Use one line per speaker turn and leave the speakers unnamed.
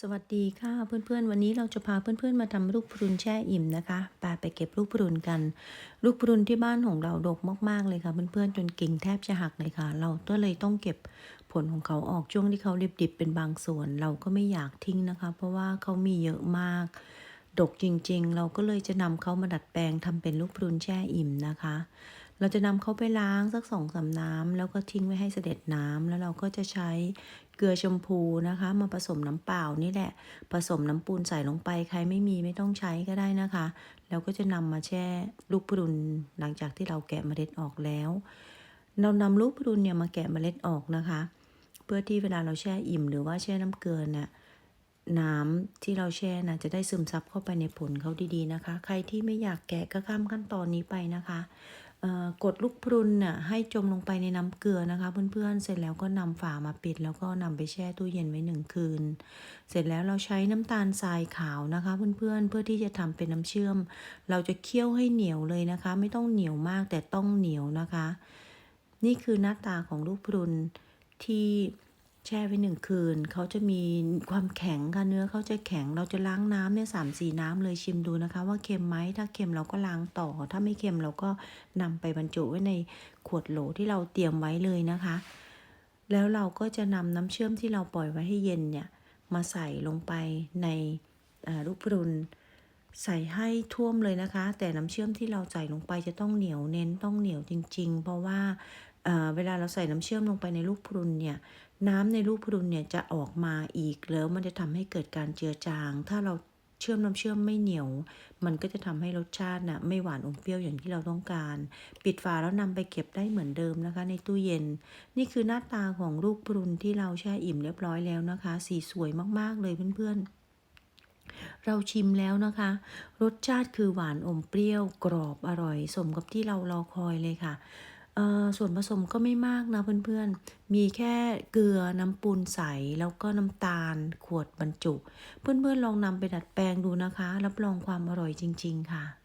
สวัสดีค่ะเพื่อนๆ วันนี้เราจะพาเพื่อนๆมาทำลูกพรุนแช่อิ่มนะคะไปไปเก็บลูกพรุนกัน ลูกพรุนที่บ้านของเราดกมากๆเลยค่ะ เพื่อนๆจนกิ่งแทบจะหักเลยค่ะ เราก็เลยต้องเก็บผลของเขาออกช่วงที่เขาดิบๆเป็นบางส่วน เราก็ไม่อยากทิ้งนะคะ เพราะว่าเขามีเยอะมาก ดกจริงๆ เราก็เลยจะนำเขามาดัดแปลงทำเป็นลูกพรุนแช่อิ่มนะคะ เราจะนำเขาไปล้างสักสองสามน้ำแล้วก็ทิ้งไว้ให้เสด็จน้ำแล้วเราก็จะใช้เกลือชมพูนะคะ มาผสมน้ำเปล่านี่แหละ ผสมน้ำปูนใส่ลงไปใครไม่มีไม่ต้องใช้ก็ได้นะคะ แล้วก็จะนำมาแช่ลูกพรุนหลังจากที่เราแกะเมล็ดออกแล้ว เรานำลูกพรุนเนี่ยมาแกะเมล็ดออกนะคะ เพื่อที่เวลาเราแช่อิ่มหรือว่าแช่น้ำเกลือน่ะน้ำที่เราแช่นะจะได้ซึมซับเข้าไปในผลเขาดีๆนะคะ ใครที่ไม่อยากแกะก็ข้ามขั้นตอนนี้ไปนะคะ กดลูกพรุนน่ะให้จมลงไปในน้ำเกลือนะคะ เพื่อนๆ เสร็จแล้วก็นำฝามาปิด แล้วก็นำไปแช่ตู้เย็นไว้หนึ่งคืน เสร็จแล้วเราใช้น้ำตาลทรายขาวนะคะ เพื่อนๆ เพื่อที่จะทำเป็นน้ำเชื่อม เราจะเคี่ยวให้เหนียวเลยนะคะ ไม่ต้องเหนียวมากแต่ต้องเหนียวนะคะ นี่คือหน้าตาของลูกพรุนที่ แช่ไว้หนึ่งคืนเขาจะมีความแข็งค่ะเนื้อเขาจะแข็งเราจะล้างน้ำเนี่ยสามสี่น้ำเลยชิมดูนะคะ ว่าเค็มไหมถ้าเค็มเราก็ล้างต่อ ถ้าไม่เค็มเราก็นำไปบรรจุไว้ในขวดโหลที่เราเตรียมไว้เลยนะคะ แล้วเราก็จะนำน้ำเชื่อมที่เราปล่อยไว้ให้เย็นเนี่ยมาใส่ลงไปในลูกพรุนใส่ให้ท่วมเลยนะคะ แต่น้ำเชื่อมที่เราใส่ลงไปจะต้องเหนียวเน้นต้องเหนียวจริง ๆ เพราะว่า เเวลาเราใส่น้ำเชื่อมลงไปในลูกพรุนเนี่ยน้ำในลูกพรุนเนี่ยจะออกมาอีกแล้วมันจะทำให้เกิดการเจือจาง ถ้าเราเชื่อมน้ำเชื่อมไม่เหนียว มันก็จะทำให้รสชาติน่ะไม่หวานอมเปรี้ยวอย่างที่เราต้องการ ปิดฝาแล้วนำไปเก็บได้เหมือนเดิมนะคะ ในตู้เย็น นี่คือหน้าตาของลูกพรุนที่เราแช่อิ่มเรียบร้อยแล้วนะคะ สีสวยมากๆเลยเพื่อนๆเราชิมแล้วนะคะ รสชาติคือหวานอมเปรี้ยวกรอบอร่อย สมกับที่เรารอคอยเลยค่ะ ส่วนผสมก็ไม่มากนะเพื่อนๆ มีแค่เกลือน้ำปูนใสแล้วก็น้ำตาลขวดบรรจุ เพื่อนๆลองนำไปดัดแปลงดูนะคะ รับรองความอร่อยจริง ๆ ค่ะ